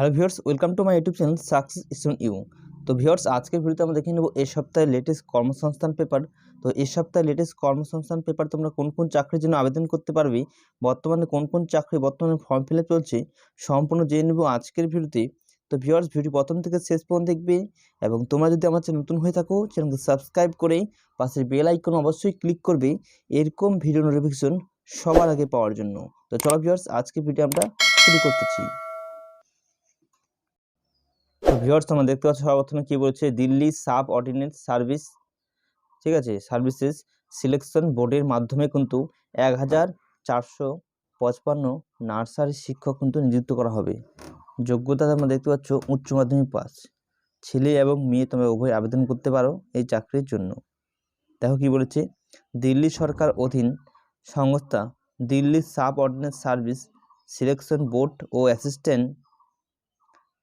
Hello viewers, welcome to my YouTube channel success student you. তো viewers, আজকের ভিডিওতে আমরা দেখে নেব এই সপ্তাহের লেটেস্ট কর্মসংস্থান পেপার তো এই সপ্তাহে লেটেস্ট কর্মসংস্থান পেপার তোমরা কোন কোন চাকরির জন্য আবেদন করতে পারবে, বর্তমানে কোন কোন চাকরি, বর্তমানে ফর্ম ফিল চলছে, সম্পূর্ণ জেনে নেব আজকের ভিডিওতে। তো ভিউয়ার্স ভিডিও প্রথম থেকে শেষ পর্যন্ত দেখবে এবং তোমরা যদি আমার চ্যানেল নতুন হয়ে থাকো চ্যানেলকে সাবস্ক্রাইব করে পাশের বেল আইকন অবশ্যই ক্লিক করবে। এরকম ভিডিও নোটিফিকেশন সবার আগে পাওয়ার জন্য। তো চলো ভিউয়ার্স আজকে ভিডিও আমরা শুরু করতেছি। তো ভিউয়ার্স তোমরা দেখতে পাচ্ছ সর্বপ্রথমে কী বলছে? দিল্লি সাব অর্ডিনেন্স সার্ভিস, ঠিক আছে? সার্ভিসেস সিলেকশন বোর্ডের মাধ্যমে কিন্তু এক হাজার চারশো পঁচপান্ন নার্সারি শিক্ষক কিন্তু নিযুক্ত করা হবে। যোগ্যতা তোমরা দেখতে পাচ্ছ উচ্চ মাধ্যমিক পাস। ছেলে এবং মেয়ে তোমরা উভয় আবেদন করতে পারো এই চাকরির জন্য। দেখো কি বলেছে? দিল্লি সরকার অধীন সংস্থা Delhi subordinate service selection board ও অ্যাসিস্ট্যান্ট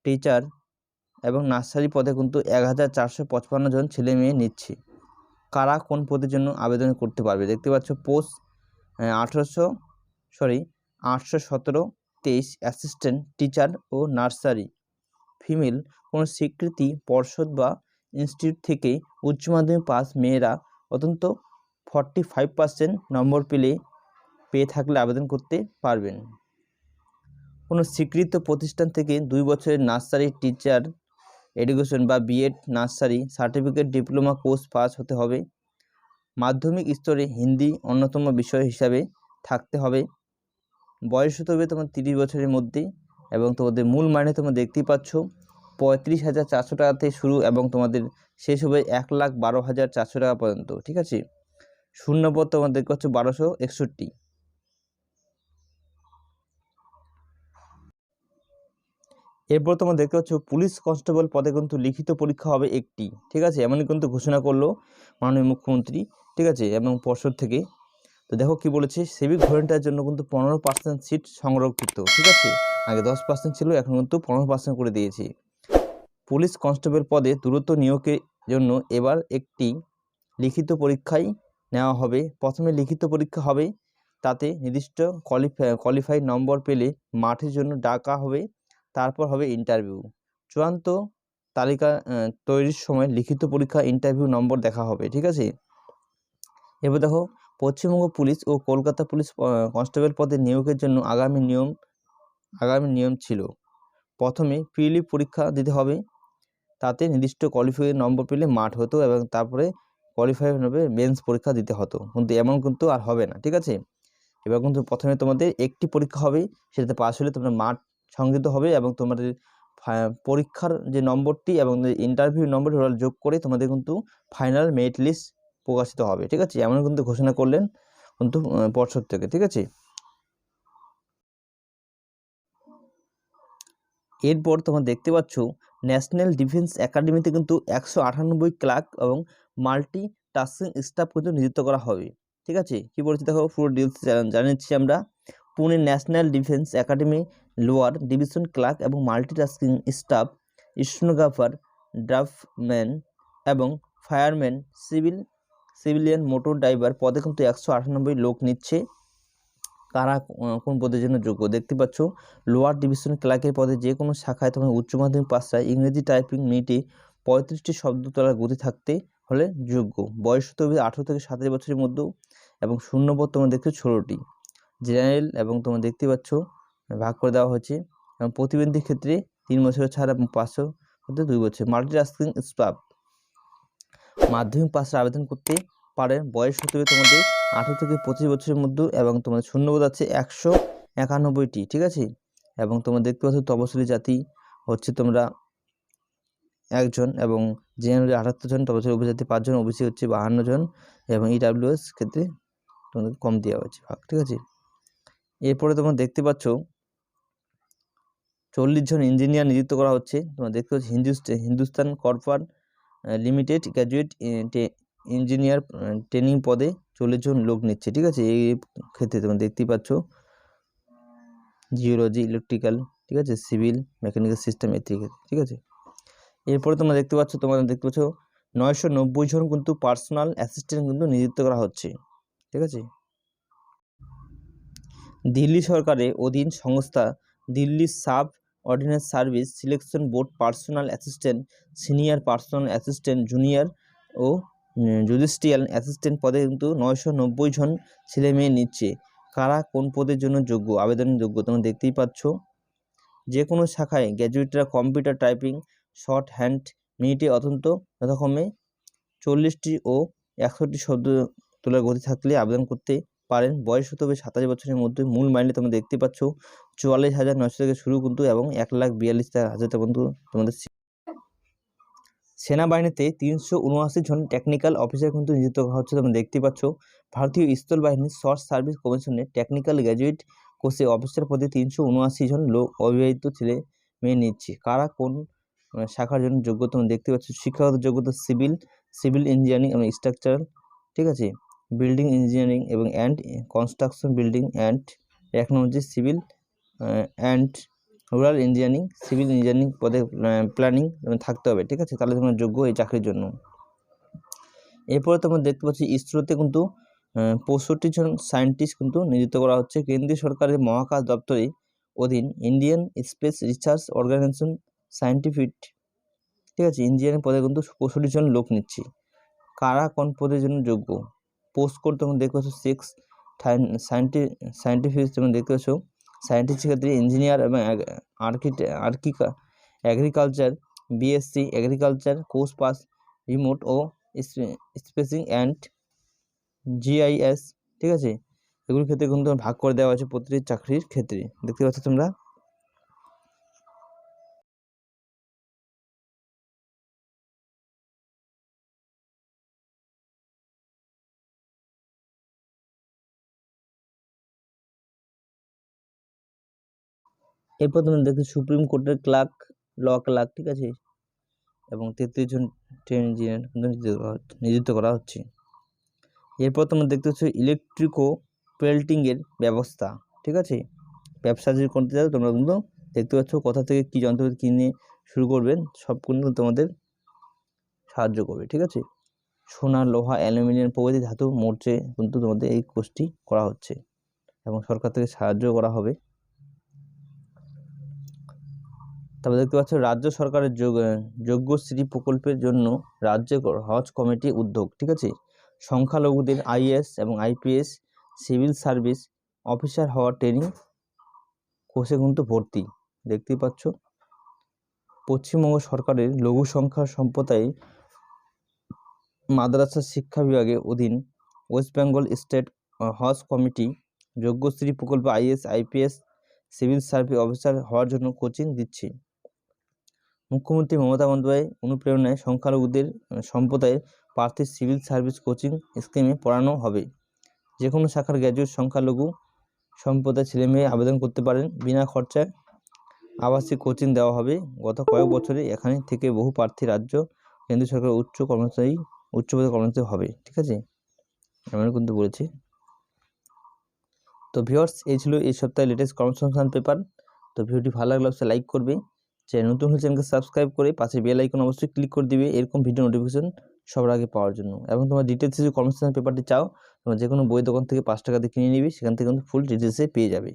টিচার এবং নার্সারি পদে কিন্তু এক হাজার চারশো পঁচপান্ন জন ছেলে মেয়ে নিচ্ছে। কারা কোন পদের জন্য আবেদন করতে পারবে? দেখতে পাচ্ছ পোস্ট আঠেরোশো সরি আটশো সতেরো, তেইশ, অ্যাসিস্ট্যান্ট, টিচার ও নার্সারি। ফিমেল, কোনো স্বীকৃতি, পর্ষদ বা ইনস্টিটিউট থেকে উচ্চ মাধ্যমিক পাস মেয়েরা অত্যন্ত ফর্টি ফাইভ পার্সেন্ট নম্বর পেলে, পেয়ে থাকলে আবেদন করতে পারবেন। কোনো স্বীকৃত প্রতিষ্ঠান থেকে দুই বছরের নার্সারি টিচার এডুকেশন বা BEd nursery certificate diploma course pass হতে হবে। মাধ্যমিক স্তরে হিন্দি অন্যতম বিষয় হিসাবে থাকতে হবে। বয়স হতে হবে তোমার তিরিশ বছরের মধ্যে এবং তোমাদের মূল মাইনে তোমরা দেখতেই পাচ্ছ, পঁয়ত্রিশ হাজার চারশো টাকা থেকে শুরু এবং তোমাদের শেষ হবে এক লাখ বারো হাজার চারশো টাকা পর্যন্ত, ঠিক আছে? শূন্যপদ তোমাদের দেখতে পাচ্ছ বারোশো একষট্টি। এরপর তোমরা দেখতে পাচ্ছ পুলিশ কনস্টেবল পদে কিন্তু লিখিত পরীক্ষা হবে একটি, ঠিক আছে? এমনই কিন্তু ঘোষণা করল মাননীয় মুখ্যমন্ত্রী, ঠিক আছে? এবং পর্ষদ থেকে। তো দেখো কি বলেছে সিভিক ভলেন্টিয়ার জন্য কিন্তু পনেরো পার্সেন্ট সিট সংরক্ষিত ঠিক আছে? আগে দশ পার্সেন্ট ছিল, এখন কিন্তু পনেরো পার্সেন্ট করে দিয়েছি। পুলিশ কনস্টেবল পদে দ্রুত নিয়োগের জন্য এবার একটি লিখিত পরীক্ষায় নেওয়া হবে। প্রথমে লিখিত পরীক্ষা হবে, তাতে নির্দিষ্ট কোয়ালিফাই কোয়ালিফাইড নম্বর পেলে মাঠের জন্য ডাকা হবে। তারপর হবে ইন্টারভিউ চূড়ান্ত তালিকা তৈরির সময় লিখিত পরীক্ষা ইন্টারভিউ নম্বর দেখা হবে, ঠিক আছে? এবার দেখো, পশ্চিমবঙ্গ পুলিশ ও কলকাতা পুলিশ কনস্টেবল পদে নিয়োগের জন্য আগামী নিয়ম আগামী নিয়ম ছিল। প্রথমে প্রিলি পরীক্ষা দিতে হবে, তাতে নির্দিষ্ট কোয়ালিফাই নম্বর পেলে মাঠ হতো এবং তারপরে কোয়ালিফাই হবে মেন্স পরীক্ষা দিতে হতো। কিন্তু এমন কিন্তু আর হবে না, ঠিক আছে? এবার কিন্তু প্রথমে তোমাদের একটি পরীক্ষা হবে, সেটাতে পাস হলে তোমরা মাঠ সংযুক্ত হবে এবং তোমাদের পরীক্ষার যে নম্বরটি এবং ইন্টারভিউ নম্বরটি ওরা যোগ করে তোমাদের কিন্তু ফাইনাল মেরিট লিস্ট প্রকাশিত হবে, ঠিক আছে? এমন কিন্তু ঘোষণা করলেন কিন্তু পর্ষদ থেকে, ঠিক আছে? এরপর তোমরা দেখতে পাচ্ছ ন্যাশনাল ডিফেন্স একাডেমিতে কিন্তু একশো আটানব্বই ক্লার্ক এবং মাল্টি টাস্কিং স্টাফ কিন্তু নিযুক্ত করা হবে, ঠিক আছে? কী বলছি দেখো? পুরো ডিটেলস জানিয়েছি আমরা। Pune national defence academy lower, division clerk এবং মাল্টিটাস্কিং স্টাফ, স্টোনোগ্রাফার, ড্রাফটম্যান এবং fireman, civil, civilian motor driver পদে কিন্তু একশো আটানব্বই লোক নিচ্ছে। কারা কোন পদের জন্য যোগ্য? দেখতে পাচ্ছ, লোয়ার ডিভিশন ক্লার্কের পদে যে কোনো শাখায় তোমার উচ্চ মাধ্যমিক পাশায় ইংরেজি টাইপিং মিনিটে পঁয়ত্রিশটি শব্দ তোলার গতি থাকতে হলে যোগ্য। বয়স হবে আঠেরো থেকে সাতাশ বছরের মধ্যেও এবং শূন্যপদ তোমরা দেখছ ষোলোটি জেনারেল এবং তোমরা দেখতে পাচ্ছ ভাগ করে দেওয়া হয়েছে। এবং প্রতিবন্ধীর ক্ষেত্রে তিন বছরের ছাড় এবং পাঁচশো মধ্যে দুই বছর মাল্টিটাস্কিং স্টাফ মাধ্যমিক পাশের আবেদন করতে পারেন বয়স হতে হবে তোমাদের আঠেরো থেকে পঁচিশ বছরের মধ্যে এবং তোমাদের শূন্যবোধ আছে একশো একানব্বইটি, ঠিক আছে? এবং তোমরা দেখতে পাচ্ছ তপশিলি জাতি হচ্ছে তোমরা একজন এবং জেনারেলি আটাত্তর জন, তপশিলি উপজাতি পাঁচজন ওবিসি হচ্ছে বাহান্ন জন এবং ইডাব্লিউএস ক্ষেত্রে তোমাদের কম দেওয়া হয়েছে ভাগ, ঠিক আছে? এরপরে তোমরা দেখতে পাচ্ছ চল্লিশ জন ইঞ্জিনিয়ার নিযুক্ত করা হচ্ছে। তোমরা দেখতে পাচ্ছ Hindustan Hindustan corporate limited graduate engineer training পদে চল্লিশ জন লোক নিচ্ছে। ঠিক আছে? এই ক্ষেত্রে তোমরা দেখতেই পাচ্ছ। জিওলজি ইলেকট্রিক্যাল ঠিক আছে? সিভিল মেকানিক্যাল সিস্টেম থেকে ঠিক আছে? এরপরে তোমরা দেখতে পাচ্ছ, তোমরা দেখতে পাচ্ছ নয়শো নব্বই জন কিন্তু পার্সোনাল অ্যাসিস্ট্যান্ট কিন্তু নিযুক্ত করা হচ্ছে। ঠিক আছে? দিল্লি সরকারের অধীন সংস্থা Delhi subordinate service, selection board, personal assistant, senior personal assistant, junior ও জুডিশিয়াল অ্যাসিস্ট্যান্ট পদে কিন্তু নয়শো নব্বই জন ছেলে মেয়ে নিচ্ছে। কারা কোন পদের জন্য যোগ্য? আবেদনের যোগ্য তোমরা দেখতেই পাচ্ছ। যে কোনো শাখায় গ্র্যাজুয়েটরা কম্পিউটার টাইপিং, শর্ট হ্যান্ড মিনিটে অত্যন্ত যথাক্রমে চল্লিশটি ও একষট্টি শব্দ তোলার গতি থাকলে আবেদন করতে পারেন। বয়স হতে হবে সাতাশ বছরের মধ্যে। মূল মাইনে তোমরা দেখতে পাচ্ছ। চুয়াল্লিশ হাজার নশো থেকে শুরু কিন্তু এবং এক লাখ বিয়াল্লিশ হাজার পর্যন্ত তোমাদের সেনাবাহিনীতে তিনশো উনআশি জন টেকনিক্যাল অফিসার কিন্তু নিযুক্ত করা হচ্ছে। তোমরা দেখতে পাচ্ছ। ভারতীয় স্থল বাহিনীর শর্ট সার্ভিস কমিশনে টেকনিক্যাল গ্র্যাজুয়েট কোর্সে অফিসার পদে তিনশো উনআশি জন লোক অবিবাহিত ছেলে মেয়ে নিচ্ছে। কারা কোন শাখার জন্য যোগ্যতা দেখতে পাচ্ছ। শিক্ষাগত যোগ্যতা সিভিল সিভিল ইঞ্জিনিয়ারিং এবং স্ট্রাকচারাল ঠিক আছে? বিল্ডিং ইঞ্জিনিয়ারিং এবং and construction building and technology civil and rural engineering civil engineering পদে প্ল্যানিং থাকতে হবে, ঠিক আছে? তাহলে তোমরা যোগ্য এই চাকরির জন্য। এরপরে তোমরা দেখতে পাচ্ছি ইসরোতে কিন্তু পঁয়ষট্টি জন সায়েন্টিস্ট কিন্তু নিযুক্ত করা হচ্ছে। কেন্দ্রীয় সরকারের মহাকাশ দপ্তরে অধীন Indian space research organisation scientific ঠিক আছে? ইঞ্জিনিয়ারিং পদে কিন্তু পঁয়ষট্টি জন লোক নিচ্ছে। কারা কোন পদের জন্য যোগ্য? পোস্ট কোড তোমরা দেখতে পাচ্ছ সিক্স সায়েন্টিফিক তোমরা দেখতে পাচ্ছ। সায়েন্টিস্ট ক্ষেত্রে ইঞ্জিনিয়ার এবং আর্কিটে আর্কিকা agriculture BSc agriculture course pass remote O spacing and GIS ঠিক আছে? এগুলোর ক্ষেত্রে কিন্তু ভাগ করে দেওয়া আছে প্রতিটি চাকরির ক্ষেত্রে। দেখতে পাচ্ছ তোমরা? এরপর তোমরা দেখছ সুপ্রিম কোর্টের ক্লার্ক ল ক্লার্ক ঠিক আছে? এবং তেত্রিশ জন ট্রেন ইঞ্জিনিয়ার নিযুক্ত করা হচ্ছে- নিযুক্ত করা হচ্ছে। এরপর তোমরা দেখতে পাচ্ছ ইলেকট্রিকো পেল্টিংয়ের ব্যবস্থা, ঠিক আছে? ব্যবসা যদি করতে চাও, তোমরা কিন্তু দেখতে পাচ্ছ কোথা থেকে কী যন্ত্রপাতি কিনে শুরু করবেন সব কিন্তু তোমাদের সাহায্য করবে, ঠিক আছে? সোনা, লোহা, অ্যালুমিনিয়াম প্রভৃতি ধাতু, মোর্চে কিন্তু তোমাদের এই কোর্সটি করা হচ্ছে এবং সরকার থেকে সাহায্য করা হবে। তারপর দেখতে পাচ্ছ রাজ্য সরকারের যোগ যোগ্যশ্রী প্রকল্পের জন্য রাজ্য হজ কমিটি উদ্যোগ, ঠিক আছে? সংখ্যালঘুদের আইএস এবং আইপিএস, সিভিল সার্ভিস অফিসার হওয়ার ট্রেনিং কোর্সে কিন্তু ভর্তি দেখতেই পাচ্ছ? পশ্চিমবঙ্গ সরকারের লঘু সংখ্যা সম্প্রদায় মাদ্রাসা শিক্ষা বিভাগের অধীন West Bengal state Haj committee Yogyashree প্রকল্প IAS IPS, civil service officer হওয়ার জন্য কোচিং দিচ্ছে। মুখ্যমন্ত্রী মমতা বন্দ্যোপাধ্যায় অনুপ্রেরণায় সংখ্যালঘুদের সম্প্রদায়ের প্রার্থী সিভিল সার্ভিস কোচিং স্কিমে পড়ানো হবে। যে কোনো শাখার গ্র্যাজুয়েট সংখ্যালঘু সম্প্রদায়ের ছেলেমেয়ে আবেদন করতে পারেন। বিনা খরচায় আবাসিক কোচিং দেওয়া হবে। গত কয়েক বছরে এখানে থেকে বহু প্রার্থী রাজ্য, কেন্দ্রীয় সরকারের উচ্চ কর্মচারী, উচ্চ পদে কর্মচারী হবে। ঠিক আছে? এমন কিন্তু বলেছি। তো ভিউয়ার্স এই ছিল এই সপ্তাহে লেটেস্ট কর্মসংস্থান পেপার তো ভিডিওটি ভালো লাগলে অবশ্যই লাইক করবে। চ্যানেল নতুন হলে চ্যানেলকে সাবস্ক্রাইব করে পাশে বেল আইকন অবশ্যই ক্লিক করে দিবে। এরকম ভিডিও নোটিফিকেশন সবার আগে পাওয়ার জন্য। এবং তোমার ডিটেলস যদি কর্মসংস্থান পেপারটি চাও, তোমার যে কোনো বই দোকান থেকে পাঁচ টাকা দিয়ে কিনে নিবি, সেখান থেকে কিন্তু ফুল ডিটেলসে পেয়ে যাবে।